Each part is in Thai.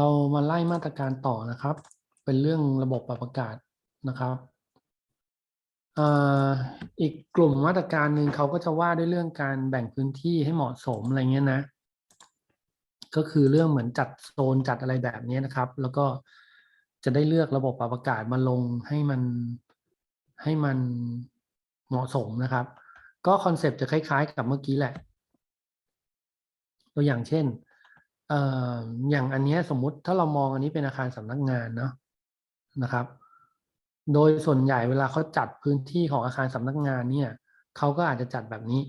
เรามาไล่มาตรการต่อนะครับ เป็นเรื่องระบบปรับอากาศนะครับอีกกลุ่มมาตรการหนึ่งเขาก็จะว่าด้วยเรื่องการแบ่งพื้นที่ให้เหมาะสมอะไรเงี้ยนะ ก็คือเรื่องเหมือนจัดโซนจัดอะไรแบบนี้นะครับ แล้วก็จะได้เลือกระบบปรับอากาศมาลงให้มันให้มันเหมาะสมนะครับ ก็คอนเซปต์จะคล้ายๆ กับเมื่อกี้แหละ ตัวอย่างเช่น เอ่ออย่างอันนี้สมมุติถ้าเรามองอันนี้เป็นอาคารสำนักงานเนาะนะครับ โดยส่วนใหญ่เวลาเขาจัดพื้นที่ของอาคารสำนักงานเนี่ยเขาก็อาจจะจัดแบบนี้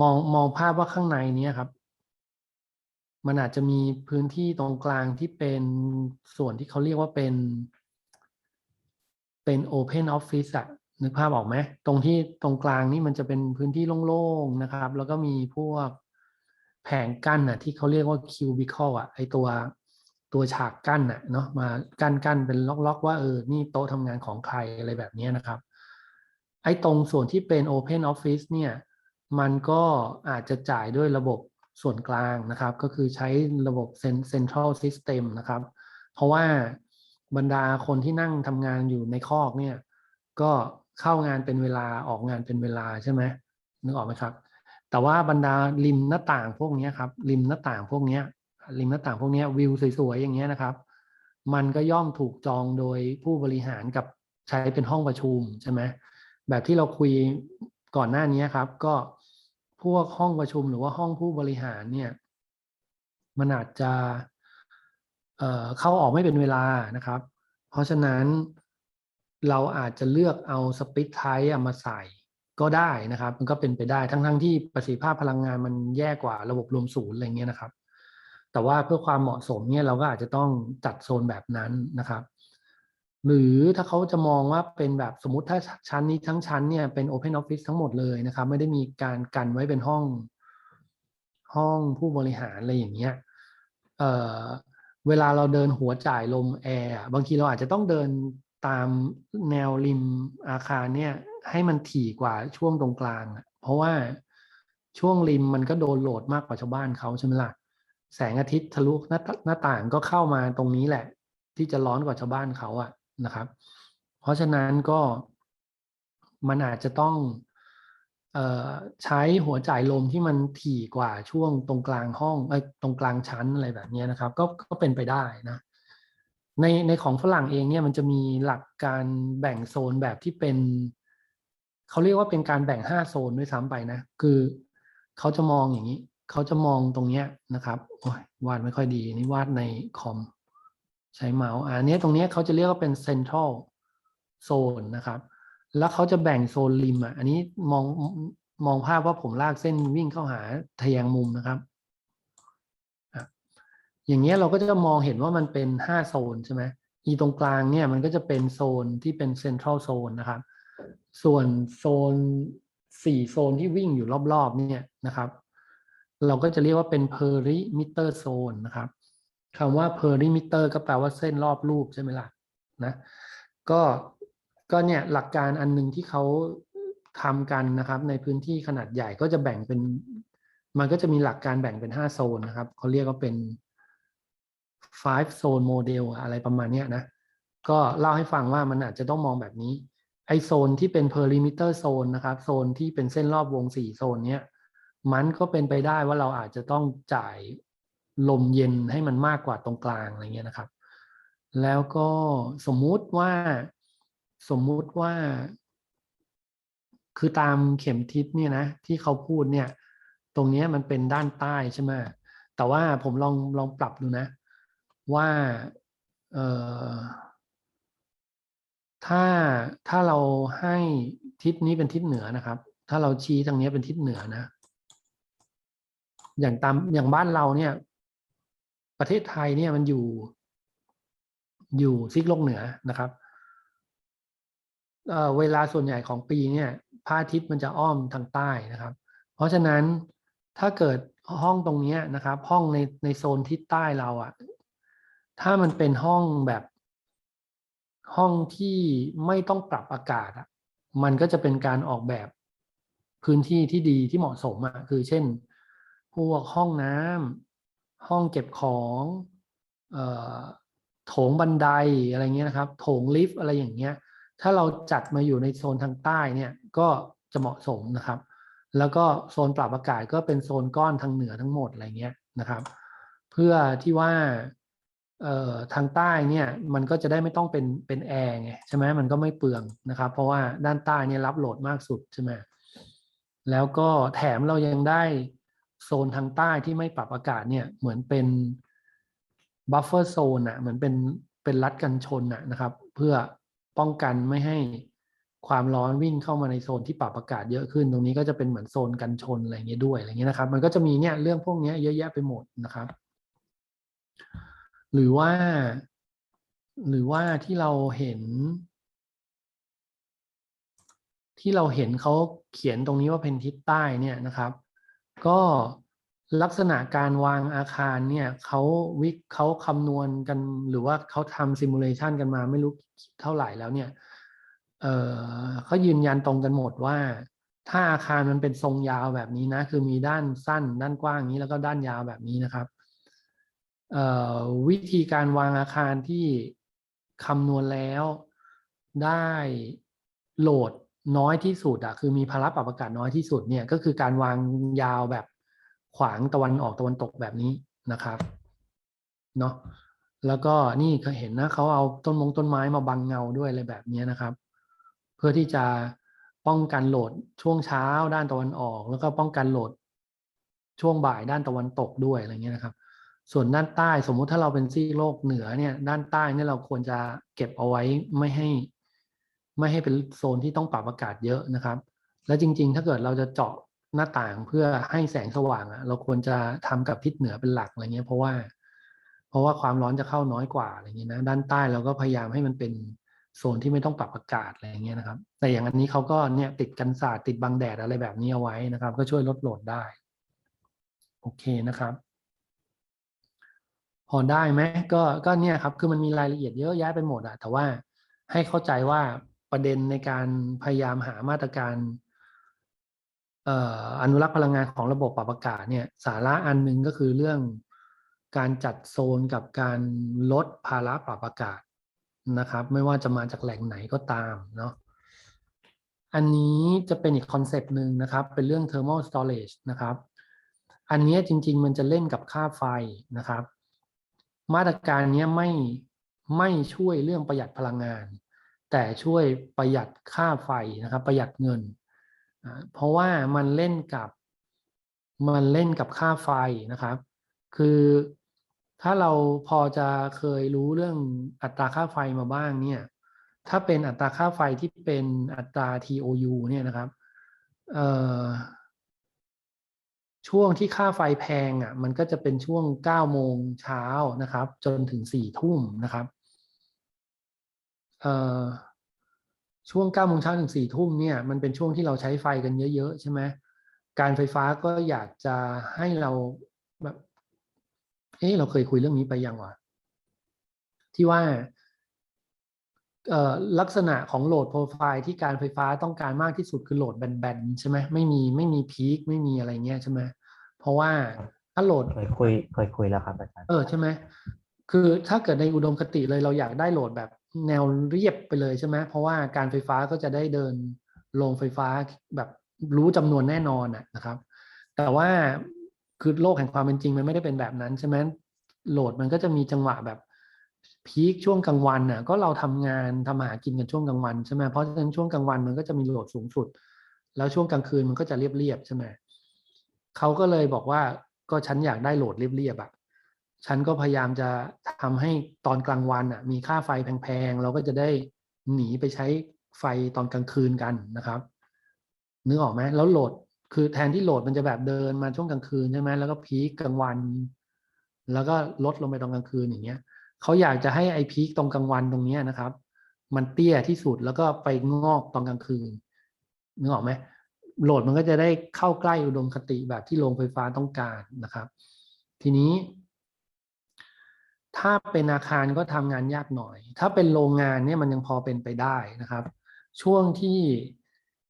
มองมองภาพว่าข้างในเนี้ยครับ มันอาจจะมีพื้นที่ตรงกลางที่เป็นส่วนที่เขาเรียกว่าเป็น เป็น Open Office อะนึกภาพออกไหมตรงที่ตรงกลางนี่มันจะเป็นพื้นที่โล่งๆนะครับ แล้วก็มีพวก แผงกั้นอะที่เขาเรียกว่า cubicle อะไอตัวตัวฉากกั้นอะเนาะมากั้นกั้นเป็นล็อกๆ ว่าเออนี่โต๊ะทำงานของใครอะไรแบบนี้นะครับ ไอตรงส่วนที่เป็น Open Office เนี่ยมันก็อาจจะจ่ายด้วยระบบส่วนกลางนะครับ ก็คือใช้ระบบ Central System นะครับ เพราะว่าบรรดาคนที่นั่งทำงานอยู่ในคอกเนี่ยก็เข้างานเป็นเวลาออกงานเป็นเวลาใช่ไหมนึกออกไหมครับ แต่ว่าบรรดาริมหน้าต่างพวกนี้ครับ ริมหน้าต่างพวกนี้ริมหน้าต่างพวกนี้วิวสวยๆอย่างเงี้ยนะครับ มันก็ย่อมถูกจองโดยผู้บริหารกับใช้เป็นห้องประชุมใช่ไหมแบบที่เราคุยก่อนหน้านี้ครับ ก็พวกห้องประชุมหรือว่าห้องผู้บริหารเนี่ย มันอาจจะเเข้าออกไม่เป็นเวลานะครับ เพราะฉะนั้นเราอาจจะเลือกเอาสปิทไทป์มาใส่ ก็ได้นะครับ มันก็เป็นไปได้ทั้งๆทที่ประสิทธิภาพพลังงานมันแย่กว่าระบบรวมศูนย์อะไรเงี้ยนะครับ แต่ว่าเพื่อความเหมาะสมเนี่ยเราก็อาจจะต้องจัดโซนแบบนั้นนะครับ หรือถ้าเขาจะมองว่าเป็นแบบสมมติถ้าชั้นนี้ทั้งชั้นเนี่ยเป็น Open Office ทั้งหมดเลยนะครับ ไม่ได้มีการกันไว้เป็นห้องห้องผู้บริหารอะไรอย่างเงี้ยเออเวลาเราเดินหัวจ่ายลมแอร์บางทีเราอาจจะต้องเดินตามแนวริมอาคารเนี่ย ให้มันถี่กว่าช่วงตรงกลางเพราะว่าช่วงริมมันก็โดนโหลดมากกว่าชาวบ้านเขาใช่ไหมล่ะแสงอาทิตย์ทะลุหน้าหน้าต่างก็เข้ามาตรงนี้แหละ ที่จะร้อนกว่าชาวบ้านเขาอะนะครับ เพราะฉะนั้นก็มันอาจจะต้องออใช้หัวจ่ายลมที่มันถี่กว่าช่วงตรงกลางห้องอตรงกลางชั้นอะไรแบบนี้นะครับ ก็ก็เป็นไปได้นะในในของฝรั่งเองเนี่ยมันจะมีหลักการแบ่งโซนแบบที่เป็น เขาเรียกว่าเป็นการแบ่งห้าโซนด้วยซ้ำไปนะ คือเขาจะมองอย่างนี้เขาจะมองตรงเนี้ยนะครับโอ้ยวาดไม่ค่อยดีนี่วาดในคอมใช้เมาส์อันนี้ตรงนี้เขาจะเรียกว่าเป็น central zone นะครับ แล้วเขาจะแบ่งโซนริมอะอันนี้มองมองภาพว่าผมลากเส้นวิ่งเข้าหาทะแยงมุมนะครับอย่างเงี้ยเราก็จะมองเห็นว่ามันเป็นห้าโซนใช่ไหมอีตรงกลางเนี่ยมันก็จะเป็นโซนที่เป็น central zone นะครับ ส่วนโซนสี่โซนที่วิ่งอยู่รอบๆเนี่ยนะครับ เราก็จะเรียกว่าเป็น perimeter zone นะครับคำว่า perimeter ก็แปลว่าเส้นรอบรูปใช่ไหมล่ะนะก็ก็เนี่ยหลักการอันหนึงที่เขาทำกันนะครับ ในพื้นที่ขนาดใหญ่ก็จะแบ่งเป็น มันก็จะมีหลักการแบ่งเป็นห้าโซนนะครับเขาเรียกว่าเป็น five zone model อะไรประมาณนี้นะ ก็เล่าให้ฟังว่ามันอาจจะต้องมองแบบนี้ ไอโซนที่เป็น perimeter zone นะครับโซนที่เป็นเส้นรอบวงสี่โซนเนี้ยมันก็เป็นไปได้ว่าเราอาจจะต้องจ่ายลมเย็นให้มันมากกว่าตรงกลางอะไรเงี้ยนะครับ แล้วก็สมมุติว่าสมมุติว่า คือตามเข็มทิศเนี่ยนะที่เขาพูดเนี่ย ตรงเนี้ยมันเป็นด้านใต้ใช่ไหมแต่ว่าผมลองลองปรับดูนะ ว่าเออ ถ้าถ้าเราให้ทิศนี้เป็นทิศเหนือนะครับ ถ้าเราชี้ทางนี้เป็นทิศเหนือนะ อย่างตามอย่างบ้านเราเนี่ย ประเทศไทยเนี่ยมันอยู่ อยู่ซีกโลกเหนือนะครับเเวลาส่วนใหญ่ของปีเนี่ยพระอาทิตย์มันจะอ้อมทางใต้นะครับ เพราะฉะนั้นถ้าเกิดห้องตรงนี้นะครับ ห้องในในโซนทิศใต้เราอะ่ะ ถ้ามันเป็นห้องแบบ ห้องที่ไม่ต้องปรับอากาศอะ่ะมันก็จะเป็นการออกแบบพื้นที่ที่ดีที่เหมาะสมอะ่ะคือเช่น พวกห้องน้ำห้องเก็บของโถงบันไดอะไรเงี้ยนะครับ โถงลิฟต์อะไรอย่างเงี้ย ถ้าเราจัดมาอยู่ในโซนทางใต้เนี่ยก็จะเหมาะสมนะครับ แล้วก็โซนปรับอากาศก็เป็นโซนก้อนทางเหนือทั้งหมดอะไรเงี้ยนะครับ เพื่อที่ว่า เอ่อทางใต้เนี่ยมันก็จะได้ไม่ต้องเป็นเป็นแอร์ไงใช่ไหมมันก็ไม่เปลืองนะครับ เพราะว่าด้านใต้เนี่ยรับโหลดมากสุดใช่ไหมแล้วก็แถมเรายังได้โซนทางใต้ที่ไม่ปรับอากาศเนี่ยเหมือนเป็นบัฟเฟอร์โซนอะเหมือนเป็นเป็นรัดกันชนอะนะครับ เพื่อป้องกันไม่ให้ความร้อนวิ่งเข้ามาในโซนที่ปรับอากาศเยอะขึ้น ตรงนี้ก็จะเป็นเหมือนโซนกันชนอะไรเงี้ยด้วยอะไรเงี้ยนะครับ มันก็จะมีเนี่ยเรื่องพวกนี้เยอะแยะไปหมดนะครับ หรือว่า หรือว่าที่เราเห็น ที่เราเห็นเขาเขียนตรงนี้ว่าเป็นทิศใต้เนี่ยนะครับ ก็ลักษณะการวางอาคารเนี่ยเขาวิเขาคำนวณกัน หรือว่าเขาทำซิมูเลชันกันมาไม่รู้เท่าไหร่แล้วเนี่ยเออเขายืนยันตรงกันหมดว่า ถ้าอาคารมันเป็นทรงยาวแบบนี้นะ คือมีด้านสั้น ด้านกว้างนี้แล้วก็ด้านยาวแบบนี้นะครับ วิธีการวางอาคารที่คำนวณแล้วได้โหลดน้อยที่สุดอะคือมีภาระปรับอากาศน้อยที่สุดเนี่ยก็คือการวางยาวแบบขวางตะวันออกตะวันตกแบบนี้นะครับเนาะแล้วก็นี่เคยเห็นนะเขาเอาต้นมงต้นไม้มาบังเงาด้วยอะไรแบบนี้นะครับ เพื่อที่จะป้องกันโหลดช่วงเช้าด้านตะวันออก แล้วก็ป้องกันโหลดช่วงบ่ายด้านตะวันตกด้วยอะไรเงี้ยนะครับ ส่วนด้านใต้สมมุติถ้าเราเป็นซีกโลกเหนือเนี่ย ด้านใต้เนี่ยเราควรจะเก็บเอาไว้ไม่ให้ ไม่ให้เป็นโซนที่ต้องปรับอากาศเยอะนะครับ และจริง ๆ ถ้าเกิดเราจะเจาะหน้าต่างเพื่อให้แสงสว่างอะเราควรจะทำกับทิศเหนือเป็นหลักอะไรเงี้ยเพราะว่า เพราะว่าความร้อนจะเข้าน้อยกว่าอะไรเงี้ยนะด้านใต้เราก็พยายามให้มันเป็นโซนที่ไม่ต้องปรับอากาศอะไรเงี้ยนะครับ แต่อย่างอันนี้เขาก็เนี่ยติดกันศาสตร์ติดบังแดดอะไรแบบนี้เอาไว้นะครับ ก็ช่วยลดโหลดได้ โอเคนะครับ พอได้ไหมก็ก็เนี่ยครับคือมันมีรายละเอียดเยอะแยะไปหมดอะแต่ว่าให้เข้าใจว่าประเด็นในการพยายามหามาตรการอนุรักษ์พลังงานของระบบปรับอากาศเนี่ยสาระอันหนึ่งก็คือเรื่องการจัดโซนกับการลดภาระปรับอากาศนะครับ ไม่ว่าจะมาจากแหล่งไหนก็ตามเนาะอันนี้จะเป็นอีกคอนเซปต์หนึ่งนะครับ เป็นเรื่อง thermal storage นะครับ อันนี้จริง ๆ มันจะเล่นกับค่าไฟนะครับ มาตรการนี้ไม่ไม่ช่วยเรื่องประหยัดพลังงาน แต่ช่วยประหยัดค่าไฟนะครับ ประหยัดเงิน เพราะว่ามันเล่นกับมันเล่นกับค่าไฟนะครับ คือถ้าเราพอจะเคยรู้เรื่องอัตราค่าไฟมาบ้างเนี่ย ถ้าเป็นอัตราค่าไฟที่เป็นอัตรา TOU เนี่ยนะครับ เอ่อ ช่วงที่ค่าไฟแพงอะ มันก็จะเป็นช่วงเก้าโมงเช้านะครับ จนถึงสี่ทุ่มนะครับเอ่อช่วงเก้าโมงเช้าถึงสี่ทุ่มเนี่ยมันเป็นช่วงที่เราใช้ไฟกันเยอะ ๆ ใช่ไหมการไฟฟ้าก็อยากจะให้เราแบบเอ๊ะเราเคยคุยเรื่องนี้ไปยังวะที่ว่าลักษณะของโหลดโปรไฟล์ที่การไฟฟ้าต้องการมากที่สุดคือโหลดแบนๆใช่ไหมไม่มีไม่มีพีคไม่มีอะไรเงี้ยใช่ไหม ราะว่าถ้าโหลดเคยคุยเคยคุยแล้วครับอาจารย์เออใช่ไหมคือถ้าเกิดในอุดมคติเลยเราอยากได้โหลดแบบแนวเรียบไปเลยใช่ไหมเพราะว่าการไฟฟ้าก็จะได้เดินลงไฟฟ้าแบบรู้จำนวนแน่นอนนะนะครับ แต่ว่าคือโลกแห่งความเป็นจริงมันไม่ได้เป็นแบบนั้นใช่ไหมโหลดมันก็จะมีจังหวะแบบพีคช่วงกลางวันน่ะก็เราทำงานทำมาหากินกันช่วงกลางวันใช่ไหมเพราะฉะนั้นช่วงกลางวันมันก็จะมีโหลดสูงสุด แล้วช่วงกลางคืนมันก็จะเรียบๆใช่ไหม เขาก็เลยบอกว่าก็ฉันอยากได้โหลดเรียบๆอะฉันก็พยายามจะทำให้ตอนกลางวันอะ มีค่าไฟแพงๆ เราก็จะได้หนีไปใช้ไฟตอนกลางคืนกันนะครับ นึกออกไหมแล้วโหลดคือแทนที่โหลดมันจะแบบเดินมาช่วงกลางคืนใช่ไหมแล้วก็พีคกลางวัน แล้วก็ลดลงไปตอนกลางคืนอย่างเงี้ยเขาอยากจะให้ไอพีคตรงกลางวันตรงเนี้ยนะครับ มันเตี้ยที่สุดแล้วก็ไปงอกตอนกลางคืนนึกออกไหม โหลดมันก็จะได้เข้าใกล้อุดมคติแบบที่โรงไฟฟ้าต้องการนะครับ ทีนี้ ถ้าเป็นอาคารก็ทำงานยากหน่อย ถ้าเป็นโรงงานเนี่ยมันยังพอเป็นไปได้นะครับ ช่วงที่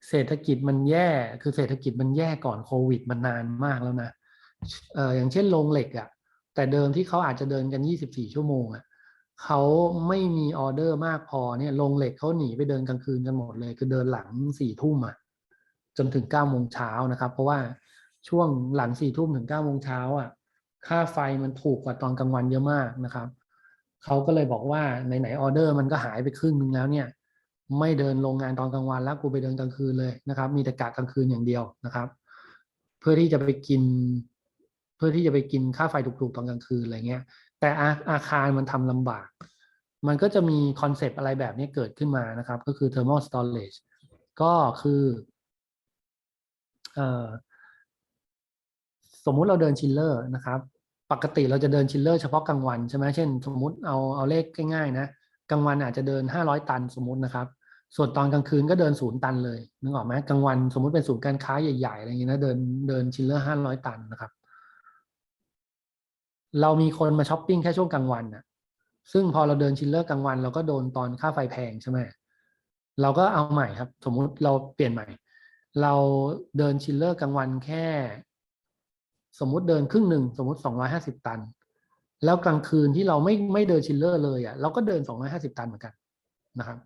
เศรษฐกิจมันแย่คือเศรษฐกิจมันแย่ก่อนโควิดมันนานมากแล้วนะเอออย่างเช่นโรงเหล็กอะ่ะ แต่เดิมที่เขาอาจจะเดินกัน 24 ชั่วโมงอะเขาไม่มีออเดอร์มากพอเนี่ยลงเหล็กเขาหนีไปเดินกลางคืนกันหมดเลย คือเดินหลังสี่ทุ่มอะ จนถึงเก้าโมงเช้านะครับ เพราะว่าช่วงหลังสี่ทุ่มถึงเก้าโมงเช้าอะค่าไฟมันถูกกว่าตอนกลางวันเยอะมากนะครับเขาก็เลยบอกว่าไหนๆออเดอร์มันก็หายไปครึ่งนึงแล้วเนี่ย ไม่เดินโรงงานตอนกลางวันแล้วกูไปเดินกลางคืนเลยนะครับ มีแต่กะกลางคืนอย่างเดียวนะครับ เพื่อที่จะไปกิน เพื่อที่จะไปกินค่าไฟถูกๆตอนกลางคืนอะไรเงี้ย แต่อาอาคารมันทำลำบาก มันก็จะมีคอนเซปต์อะไรแบบนี้เกิดขึ้นมานะครับ ก็คือ thermal storage ก็คือ สมมุติเราเดินชิลเลอร์นะครับ ปกติเราจะเดินชิลเลอร์เฉพาะกลางวันใช่ไหมเช่น สมมุติเอาเอาเลขง่ายๆนะกลางวันอาจจะเดิน 500 ตันสมมุตินะครับ ส่วนตอนกลางคืนก็เดินศูนย์ตันเลยนึกออกไหมกลางวันสมมุติเป็นศูนย์การค้าใหญ่ๆอะไรอย่างเงี้ยนะเดินเดินชิลเลอร์ห้าร้อยตันนะครับ เรามีคนมาช้อปปิ้งแค่ช่วงกลางวันนะซึ่งพอเราเดินชิลเลอร์กลางวัน เราก็โดนตอนค่าไฟแพงใช่ไหมเราก็เอาใหม่ครับ สมมุติเราเปลี่ยนใหม่ เราเดินชิลเลอร์กลางวันแค่ สมมุติเดินครึ่งหนึ่งสมมุติสองร้อยห้าสิบตัน แล้วกลางคืนที่เราไม่ไม่เดินชิลเลอร์เลยอะเราก็เดินสองร้อยห้าสิบตันเหมือนกันนะครับ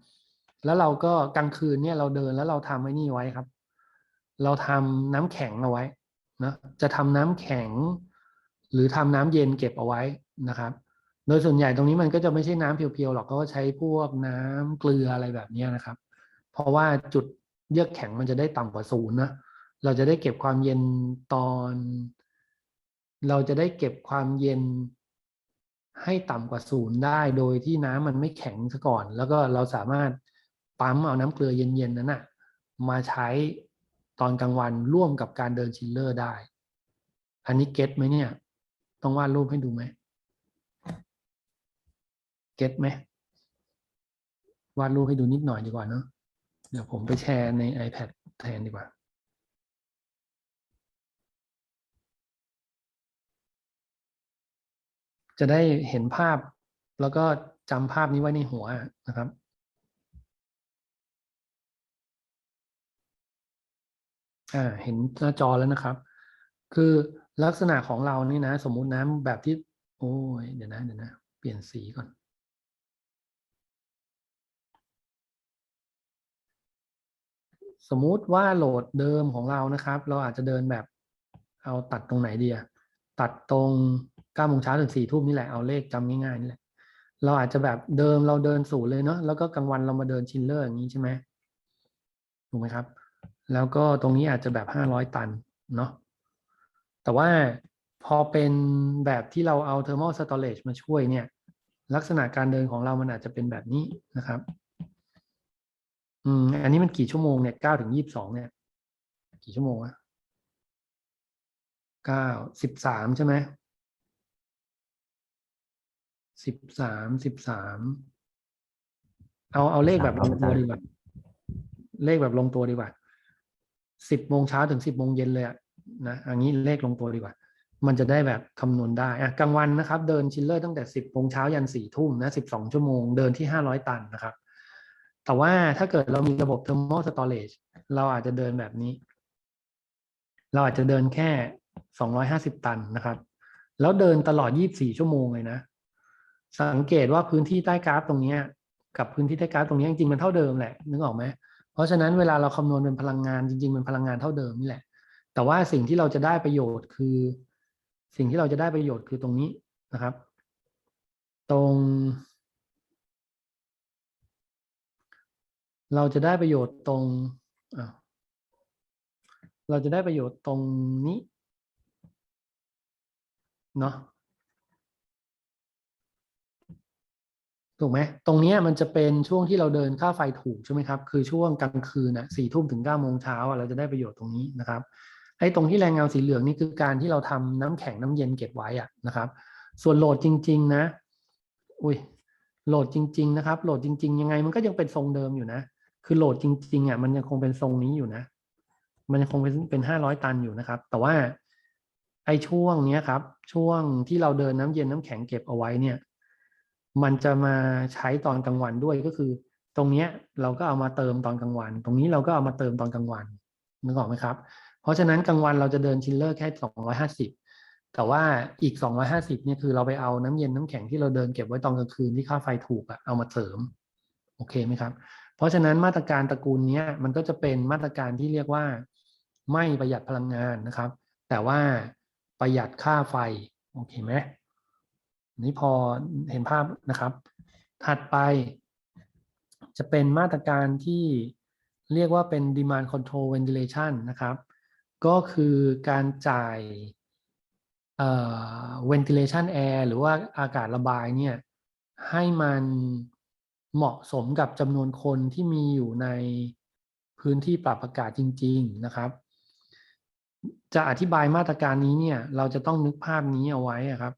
แล้วเราก็กลางคืนเนี่ยเราเดินแล้วเราทำไอ้นี่ไว้ครับ เราทำน้ำแข็งเอาไว้นะจะทำน้ำแข็ง หรือทำน้ำเย็นเก็บเอาไว้นะครับโดยส่วนใหญ่ตรงนี้มันก็จะไม่ใช่น้ำเพียวๆหรอกก็ใช้พวกน้ำเกลืออะไรแบบนี้นะครับ เพราะว่าจุด เยือกแข็งมันจะได้ต่ำกว่าศูนย์นะเราจะได้เก็บความเย็นตอน เราจะได้เก็บความเย็นให้ต่ำกว่าศูนย์ได้โดยที่น้ำมันไม่แข็งซะก่อน แล้วก็เราสามารถปั๊มเอาน้ำเกลือเย็นๆนั้นนะมาใช้ตอนกลางวันร่วมกับการเดินชิลเลอร์ได้ อันนี้เก็ตไหมเนี่ย ต้องวาดรูปให้ดูไหมเก็ตไหมวาดรูปให้ดูนิดหน่อยดีกว่าเนอะ เดี๋ยวผมไปแชร์ใน iPad แทนดีกว่าจะได้เห็นภาพแล้วก็จำภาพนี้ไว้ในหัวนะครับ อ่า เห็นหน้าจอแล้วนะครับ คือลักษณะของเรานี่นะ สมมุติน้ำแบบที่ โอ้ยเดี๋ยวนะเดี๋ยวนะ เปลี่ยนสีก่อน สมมุติว่าโหลดเดิมของเรานะครับ เราอาจจะเดินแบบเอาตัดตรงไหนดีอะตัดตรงเก้าโมงเช้าถึงสี่ทุ่มนี่แหละเอาเลขจำง่ายๆนี่แหละเราอาจจะแบบเดิมเราเดินสูเลยเนาะแล้วก็กลางวันเรามาเดินชิลเลอร์อย่างนี้ใช่ไหมถูกไหมครับ แล้วก็ตรงนี้อาจจะแบบห้าร้อยตันเนาะแต่ว่าพอเป็นแบบที่เราเอา thermal storage มาช่วยเนี่ย ลักษณะการเดินของเรามันอาจจะเป็นแบบนี้นะครับ อืม อันนี้มันกี่ชั่วโมงเนี่ยเก้าถึงยี่สิบสองเนี่ย กี่ชั่วโมงอะเก้าสิบสามใช่ไหมสิบสามสิบสามเอาเอาเลขแบบลงตัวดีกว่าเลขแบบลงตัวดีกว่าสิบโมงเช้าถึงสิบโมงเย็นเลยอะนะอันนี้เลขลงตัวดีกว่า มันจะได้แบบคำนวณได้อะกลางวันนะครับ เดินชิลเลอร์ตั้งแต่สิบโมงเช้ายันสี่ทุ่มนะสิบสองชั่วโมงเดินที่ห้าร้อยตันนะครับ แต่ว่าถ้าเกิดเรามีระบบ thermal storage เราอาจจะเดินแบบนี้ เราอาจจะเดินแค่สองร้อยห้าสิบตันนะครับ แล้วเดินตลอดยี่บสี่ชั่วโมงเลยนะ สังเกตว่าพื้นที่ใต้กราฟตรงนี้กับพื้นที่ใต้กราฟตรงนี้จริงๆมันเท่าเดิมแหละนึกออกไหมเพราะฉะนั้นเวลาเราคำนวณเป็นพลังงานจริงๆมันพลังงานเท่าเดิมนี่แหละ แต่ว่าสิ่งที่เราจะได้ประโยชน์คือ สิ่งที่เราจะได้ประโยชน์คือตรงนี้นะครับ ตรง เราจะได้ประโยชน์ตรงเราจะได้ประโยชน์ตรงนี้เนาะถูกไหมตรงนี้มันจะเป็นช่วงที่เราเดินค่าไฟถูกใช่ไหมครับ คือช่วงกลางคืนนะสี่ทุ่มถึงเก้าโมงเช้าเราจะได้ประโยชน์ตรงนี้นะครับไอ้ตรงที่แรงเงาสีเหลืองนี่คือการที่เราทำน้ำแข็งน้ำเย็นเก็บไว้อะนะครับ ส่วนโหลดจริง ๆ นะ อุ้ยโหลดจริง ๆ นะครับ โหลดจริง ๆ ยังไงมันก็ยังเป็นทรงเดิมอยู่นะ คือโหลดจริง ๆอะมันยังคงเป็นทรงนี้อยู่นะ มันยังคงเป็นเป็นห้าร้อยตันอยู่นะครับ แต่ว่าไอ้ช่วงเนี้ยครับ ช่วงที่เราเดินน้ำเย็นน้ำแข็งเก็บเอาไว้เนี่ย มันจะมาใช้ตอนกลางวันด้วยก็คือ ตรงเนี้ยเราก็เอามาเติมตอนกลางวัน ตรงนี้เราก็เอามาเติมตอนกลางวันนึกออกไหมครับ เพราะฉะนั้นกลางวันเราจะเดินชิลเลอร์แค่สองร้อยห้าสิบแต่ว่าอีก 250เนี่ยคือเราไปเอาน้ำเย็นน้ำแข็งที่เราเดินเก็บไว้ตอนกลางคืนที่ค่าไฟถูกอะเอามาเสริม โอเคไหมครับ เพราะฉะนั้นมาตรการตระกูลนี้มันก็จะเป็นมาตรการที่เรียกว่า ไม่ประหยัดพลังงานนะครับ แต่ว่าประหยัดค่าไฟโอเคไหมนนี้พอเห็นภาพนะครับ ถัดไป จะเป็นมาตรการที่เรียกว่าเป็น demand control ventilation นะครับ ก็คือการจ่ายเอ่อ ventilation air หรือว่าอากาศระบายเนี่ยให้มัน เหมาะสมกับจำนวนคนที่มีอยู่ในพื้นที่ปรับอากาศจริง ๆนะครับ จะอธิบายมาตรการนี้เนี่ย เราจะต้องนึกภาพนี้เอาไว้ครับ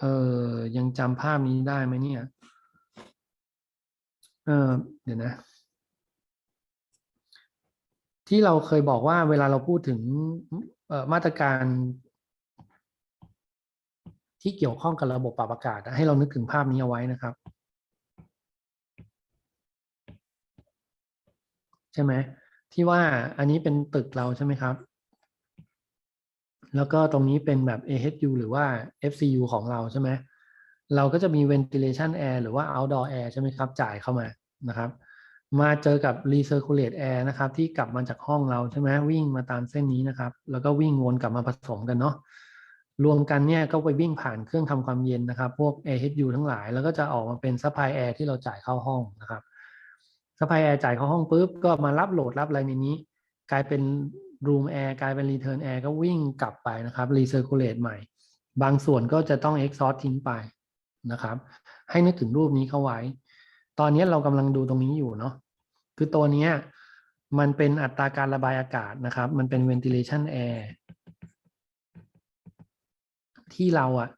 เออยังจำภาพนี้ได้ไหมเนี่ย เออเดี๋ยวนะ ที่เราเคยบอกว่าเวลาเราพูดถึงออมาตรการที่เกี่ยวข้องกับระบบปรับอากาศ ให้เรานึกถึงภาพนี้เอาไว้นะครับ ใช่ไหมที่ว่าอันนี้เป็นตึกเราใช่ไหมครับ แล้วก็ตรงนี้เป็นแบบ AHU หรือว่า FCU ของเราใช่ไหมเราก็จะมี ventilation air หรือว่า outdoor air ใช่ไหมครับ จ่ายเข้ามานะครับ มาเจอกับ recirculate air นะครับ ที่กลับมาจากห้องเราใช่ไหมวิ่งมาตามเส้นนี้นะครับ แล้วก็วิ่งวนกลับมาผสมกันเนาะรวมกันเนี่ยก็ไปวิ่งผ่านเครื่องทำความเย็นนะครับ พวก AHU ทั้งหลาย แล้วก็จะออกมาเป็น supply air ที่เราจ่ายเข้าห้องนะครับ supply air จ่ายเข้าห้องปุ๊บก็มารับโหลดรับอะไรในนี้ กลายเป็น room air กลายเป็น return air ก็วิ่งกลับไปนะครับ recirculate ใหม่ บางส่วนก็จะต้อง exhaust ทิ้งไปนะครับ ให้นึกถึงรูปนี้เข้าไว้ ตอนนี้เรากำลังดูตรงนี้อยู่เนาะคือตัวนี้มันเป็นอัตราการระบายอากาศนะครับ มันเป็น ventilation air ที่เราอะ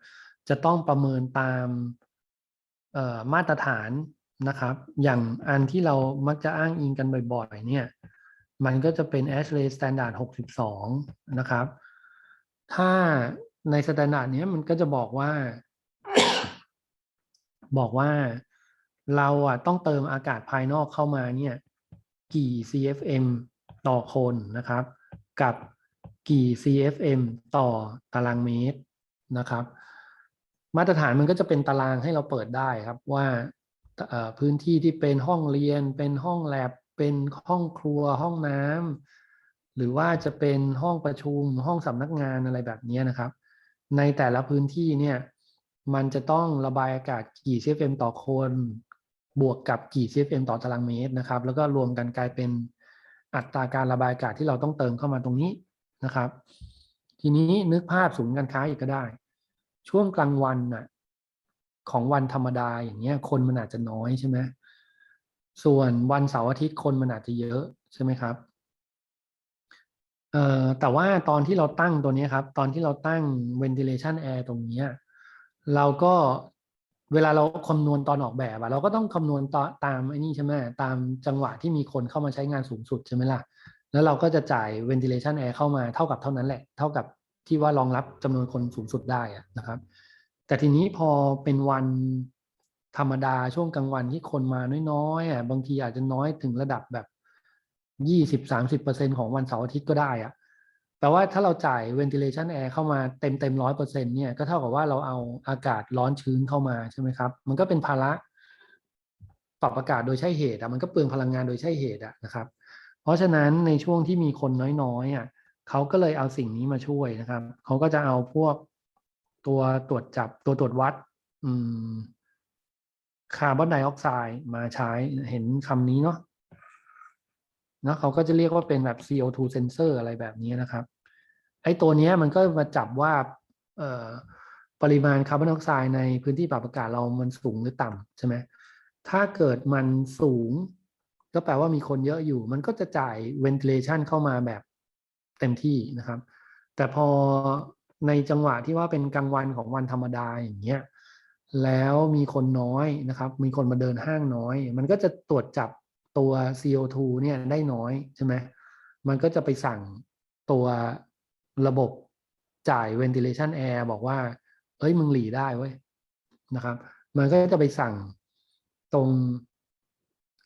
จะต้องประเมินตามมาตรฐาน นะครับ อย่างอันที่เรามักจะอ้างอิงกันบ่อยๆ เนี่ย มันก็จะเป็น ASHRAE Standard 62 นะครับ ถ้าใน Standard เนี้ยมันก็จะบอกว่า บอกว่าเราอะต้องเติมอากาศภายนอกเข้ามาเนี่ย กี่ CFM ต่อคนนะครับ กับกี่ CFM ต่อตารางเมตรนะครับ มาตรฐานมันก็จะเป็นตารางให้เราเปิดได้ครับว่า พื้นที่ที่เป็นห้องเรียน เป็นห้องแลบ เป็นห้องครัว ห้องน้ำหรือว่าจะเป็นห้องประชุม ห้องสำนักงานอะไรแบบนี้นะครับ ในแต่ละพื้นที่เนี่ย มันจะต้องระบายอากาศกี่ CFM ต่อคน บวกกับกี่ CFM ต่อตารางเมตรนะครับ แล้วก็รวมกันกลายเป็นอัตราการระบายอากาศที่เราต้องเติมเข้ามาตรงนี้นะครับ ทีนี้นึกภาพศูนย์การค้าอีกก็ได้ ช่วงกลางวันน่ะ ของวันธรรมดาอย่างเงี้ย คนมันอาจจะน้อยใช่ไหมส่วนวันเสาร์อาทิตย์คนมันอาจจะเยอะใช่ไหมครับเอ่อแต่ว่าตอนที่เราตั้งตัวนี้ครับ ตอนที่เราตั้ง ventilation air ตรงเนี้ยเราก็เวลาเราคำนวณตอนออกแบบอะเราก็ต้องคำนวณตตามไอ้นี่ใช่ไหมตามจังหวะที่มีคนเข้ามาใช้งานสูงสุดใช่ไหมล่ะ แล้วเราก็จะจ่าย ventilation air เข้ามาเท่ากับเท่านั้นแหละ เท่ากับที่ว่ารองรับจำนวนคนสูงสุดได้อะนะครับ แต่ทีนี้พอเป็นวันธรรมดาช่วงกลางวันที่คนมาน้อยๆอะบางทีอาจจะน้อยถึงระดับแบบยี่สิบสามสิบเปอร์เซ็นของวันเสาร์อาทิตย์ก็ได้อะแปลว่าถ้าเราจ่าย ventilation air เข้ามาเต็มเต็มร้อยเปอร์เซ็นเนี่ยก็เท่ากับว่าเราเอาอากาศร้อนชื้นเข้ามาใช่ไหมครับ มันก็เป็นภาระปรับอากาศโดยใช่เหตุอะมันก็เปลืองพลังงานโดยใช่เหตุอะนะครับ เพราะฉะนั้นในช่วงที่มีคนน้อยๆอะเขาก็เลยเอาสิ่งนี้มาช่วยนะครับเขาก็จะเอาพวก ตัวตรวจจับตัวตรวจวัดคาร์บอนไดออกไซด์มาใช้เห็นคำนี้เนาะเนาะเขาก็จะเรียกว่าเป็นแบบ CO2 sensor อะไรแบบนี้นะครับ ไอ้ตัวเนี้ยมันก็มาจับว่าปริมาณคาร์บอนไดออกไซด์ในพื้นที่ปรับอากาศเรามันสูงหรือต่ำใช่ไหมถ้าเกิดมันสูง ก็แปลว่ามีคนเยอะอยู่ มันก็จะจ่าย ventilation เข้ามาแบบเต็มที่นะครับ แต่พอ ในจังหวะที่ว่าเป็นกลางวันของวันธรรมดาอย่างเงี้ยแล้วมีคนน้อยนะครับ มีคนมาเดินห้างน้อย มันก็จะตรวจจับตัว CO2 เนี่ยได้น้อยใช่ไหมมันก็จะไปสั่งตัวระบบจ่าย ventilation air บอกว่า เอ้ยมึงหลีได้เว้ยนะครับ มันก็จะไปสั่งตรง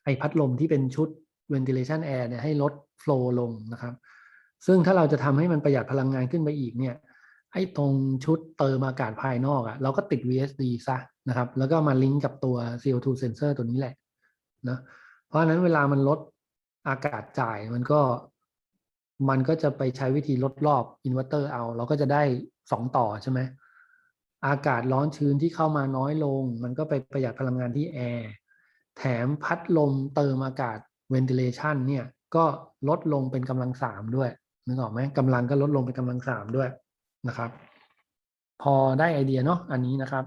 ไอพัดลมที่เป็นชุด ventilation air เนี่ยให้ลด flow ลงนะครับ ซึ่งถ้าเราจะทำให้มันประหยัดพลังงานขึ้นไปอีกเนี่ย ไอ้ตรงชุดเติมอากาศภายนอกอะ่ะเราก็ติด VSD ซะนะครับ แล้วก็มาลิงก์กับตัว CO2 sensor ตัวนี้แหละนะเพราะฉะนั้นเวลามันลดอากาศจ่ายมันก็ มันก็จะไปใช้วิธีลดรอบอินเวอร์เตอร์เอา เราก็จะได้สองต่อใช่ไหมอากาศร้อนชื้นที่เข้ามาน้อยลง มันก็ไปประหยัดพลังงานที่แอร์แถมพัดลมเติมอากาศ ventilation เนี่ยก็ลดลงเป็นกำลังสามด้วยนึกออกไหมกำลังก็ลดลงเป็นกำลังสามด้วย นะครับ พอได้ไอเดียเนาะอันนี้นะครับ